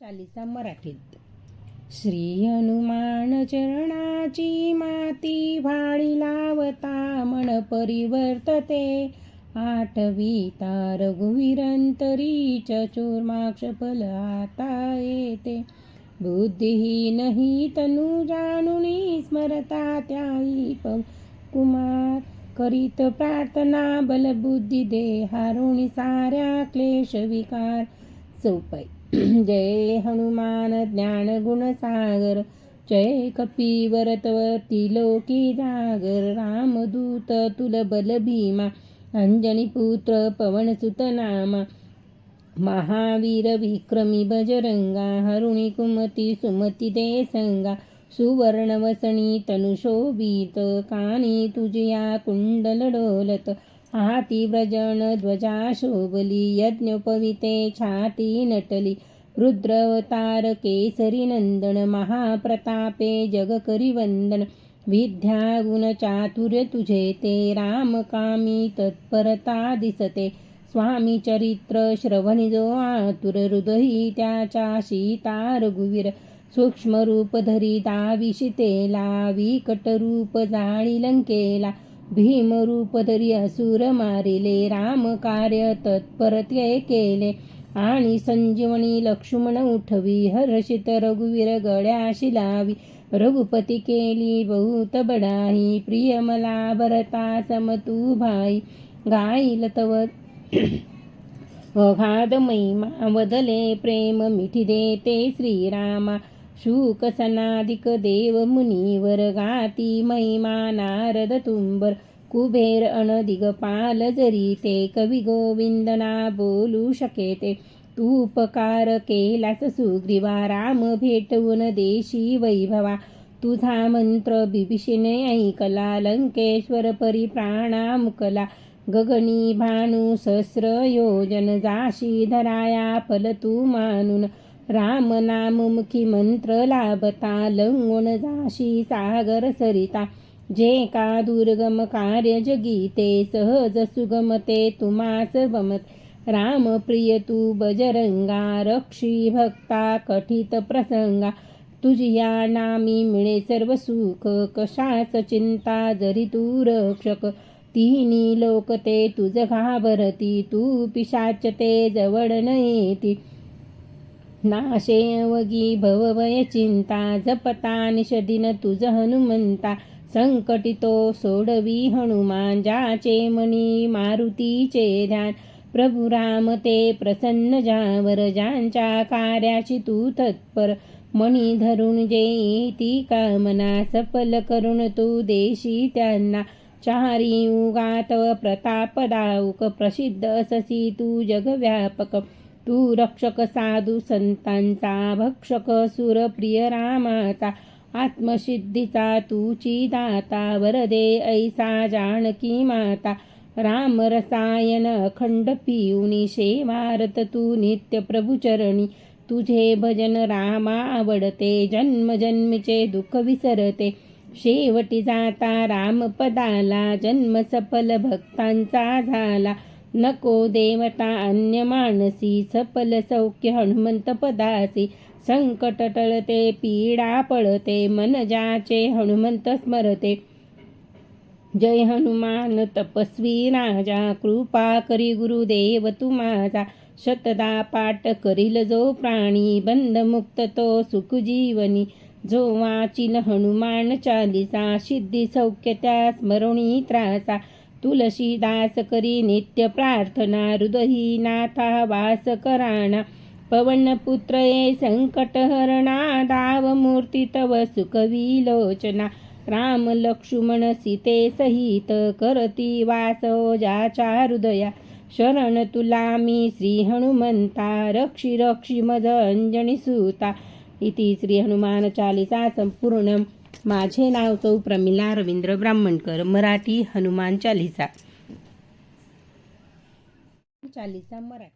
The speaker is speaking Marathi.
चालिसा मराठीत. श्री हनुमान चरणाची माती भाळी लावता मन परिवर्तते. आठवीता रघुवीरंतरी चतुर्माक्ष फल आता येते. बुद्धिहीन ही तनु जाणुनी स्मरता त्याई प कुमार. करीत प्रार्थना बलबुद्धी दे हारुणी साऱ्या क्लेश विकार. चौपाई. जय हनुमान ज्ञान गुणसागर जय कपिवरतवती लोकी जागर रामदूत तुल बल भीमा अंजनी पुत्र पवनसुत नामा महावीर विक्रमी बजरंगा हरुणी कुमती सुमती दे संगा सुवर्णवसनी तनुशोभित कानी तुझिया कुंडल डोलत हाती व्रजन ध्वजा शोभली यज्ञोपविते छाती नटली रुद्रवतार केसरी नंदन महाप्रतापे जगकरी वंदन विद्या गुण चातुर्य तुझे ते रामकामी तत्परता दिसते स्वामी चरित्र श्रवणी जो आतुर हृदयी त्याच्या सीता रघुवीर सूक्ष्म रूप धरी दाविशितेला विकट रूप जाळी लंकेला भीम रूप धरी असुर मारिले राम कार्य तत्परत्य केले. आणि संजीवनी लक्ष्मण उठवी हर्षित रघुवीर गळ्याशी लावी रघुपती केली बहुत बडाई प्रिय मला भरता समतू भाई. गाईल तव अघाद महिमा वदले प्रेम मिठी देते श्रीरामा. शूकसनादिक देव मुनीवर गाती महिमा नारद तुंबर कुबेर अनदिगपाल जरी ते कवी गोविंदना बोलू शकेते. तू उपकार केलास सुग्रीवा राम भेटवून देशी वैभवा. तुझा मंत्र बिभीषणे ऐकला लंकेश्वर परी प्राणा मुकला. गगनी भानू सहस्र योजन जाशी धराया फल तू मानून. राम नाम मुखी मंत्र लाभता लंगुण जाशी सागर सरिता. जे का दुर्गम कार्य जगीते सहज सुगमते तुमास बमत राम प्रिय तू बजरंगा रक्षी भक्ता कठित प्रसंगा. तुझ्या नामी मिळे सर्व सुख कशाच चिंता जरी तू रक्षक. तिन्ही लोक ते तुझ घाबरती तू पिशाच ते जवळ न येती. नाशेवगी भवभय चिंता जपता निषदिन तुझ हनुमंता संकटितो सोडवी हनुमान जाचे मणी मारुतीचे ध्यान. प्रभु राम ते प्रसन्न जावर ज्यांच्या कार्याची तू तत्पर. मणी धरून जे ती कामना सफल करून तू देशी त्यांना. चारी युगात प्रताप दाऊक प्रसिद्ध ससी तू जगव्यापक. तू रक्षक साधू संतांचा भक्षक सुरप्रिय रामाचा आत्मसिद्धीचा तूची दाता वरदे ऐसा जानकी माता. राम रसायन अखंड पिऊनी शेवारत तू नित्य प्रभुचरणी तुझे भजन रामा आवडते जन्म जन्मीचे दुःख विसरते. शेवटी जाता रामपदाला जन्म सफल भक्तांचा झाला. नको देवता अन्य मानसी सफल सौख्य हनुमंत पदासी संकट टळते पीडा पळते मन जाचे हनुमंत स्मरते. जय हनुमान तपस्वी राजा कृपा करी गुरुदेव तू माझा. शतदा पाठ करील जो प्राणी बंधमुक्त तो सुख जीवनी जो वाचिल हनुमान चालिसा सिद्धी सौख्य त्या स्मरणी त्रासा. तुलसीदास करी नित्य प्रार्थना हृदयी नाथा वास कराणा. पवनपुत्र ये संकटहरणा दावमूर्ती तव सुखविलोचना राम लक्ष्मण सीते सहित करती वासो ज्याच्या हृदया. शरण तुला मी श्री हनुमंता रक्षी रक्षी मज अंजनी सुता. इति श्री हनुमान चालिसा संपूर्ण माझे नाव चौ प्रमिला रवींद्र ब्राह्मणकर मराठी हनुमान चालिसा. चालिसा मराठी.